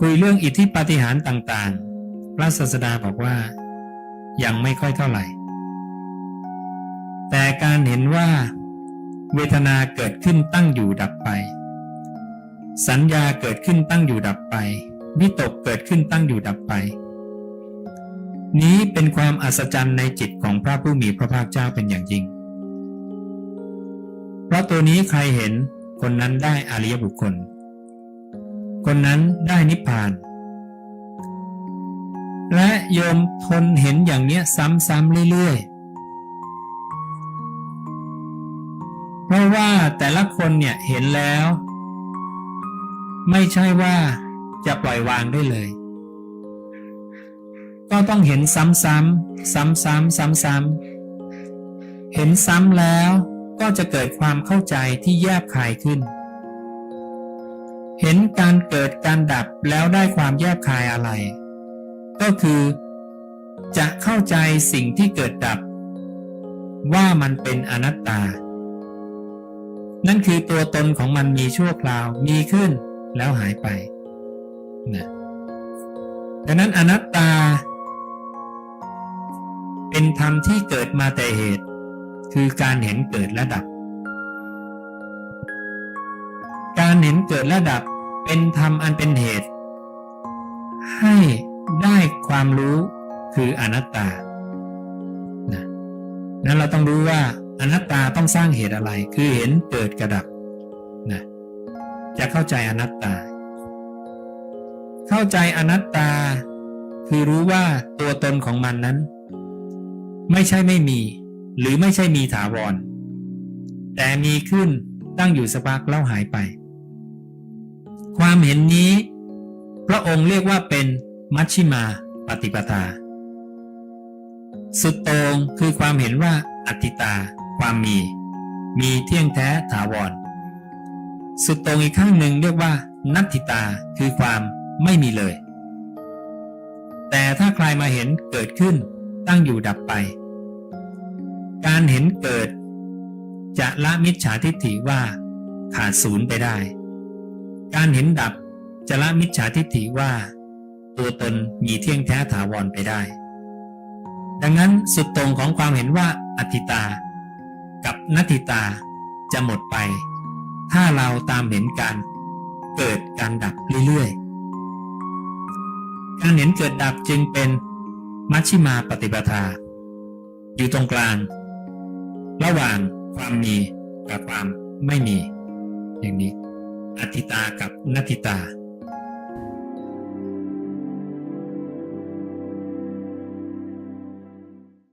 คุยเรื่องอิทธิปาฏิหาริย์ต่างๆ พระศาสดาบอกว่ายังไม่ค่อยเท่าไหร่ แต่การเห็นว่าเวทนาเกิดขึ้นตั้งอยู่ดับไป สัญญาเกิดขึ้นตั้งอยู่ดับไป วิตกเกิดขึ้นตั้งอยู่ดับไป นี้เป็นความอัศจรรย์ในจิตของพระผู้มีพระภาคเจ้าเป็นอย่างยิ่ง เพราะตัวนี้ใครเห็นคนนั้นได้อริยบุคคล คนนั้นได้นิพพาน และโยมทนเห็นอย่างเนี้ยซ้ำๆเรื่อยๆเพราะว่าแต่ละคนเนี่ยเห็นแล้ว ไม่ใช่ว่าจะปล่อยวางได้เลย ก็ต้องเห็นซ้ำๆซ้ำๆซ้ำๆเห็นซ้ำแล้วก็จะเกิดความเข้าใจที่แยบคายขึ้น เห็นการเกิดการดับแล้วได้ความแยบคายอะไร ก็คือ จะเข้าใจสิ่งที่เกิดดับ ว่ามันเป็นอนัตตา นั่นคือตัวตนของมันมีชั่วคราวมีขึ้นแล้วหายไปนะดังนั้นอนัตตา เป็นธรรมที่เกิดมาแต่เหตุ คือการเห็นเกิดและดับ การเห็นเกิดและดับเป็นธรรมอันเป็นเหตุ ให้ได้ความรู้คืออนัตตานะนั้นเราต้องรู้ว่าอนัตตาต้องสร้างเหตุอะไร คือเห็นเกิดกระดับนะจะเข้าใจอนัตตา เข้าใจอนัตตา คือรู้ว่าตัวตนของมันนั้น ไม่ใช่ไม่มี หรือไม่ใช่มีถาวร แต่มีขึ้นตั้งอยู่สักพักแล้วหายไป ความเห็นนี้ พระองค์เรียกว่าเป็นมัชชิมาปฏิปทา สุดโตรงคือความเห็นว่าอัตติตา ความมี มีเที่ยงแท้ถาวร สุดโตรงอีกข้างหนึ่งเรียกว่า นัตติตาคือความไม่มีเลย แต่ถ้าใครมาเห็นเกิดขึ้นตั้งอยู่ดับไป การเห็นเกิด จะละมิจฉาทิฏฐิว่าขาดศูนย์ไปได้ การเห็นดับจะละมิจฉาทิฏฐิว่า ตัวตนมีเที่ยงแท้ถาวรไปได้ ดังนั้นสุดตรงของความเห็นว่าอธิตา กับนัตติตาจะหมดไป ถ้าเราตามเห็นการเกิดการดับเรื่อยๆ การเห็นเกิดดับจึงเป็นมัชชิมาปฏิปทา อยู่ตรงกลาง ระหว่างความมีกับความไม่มีอย่างนี้ อธิตากับนัติตา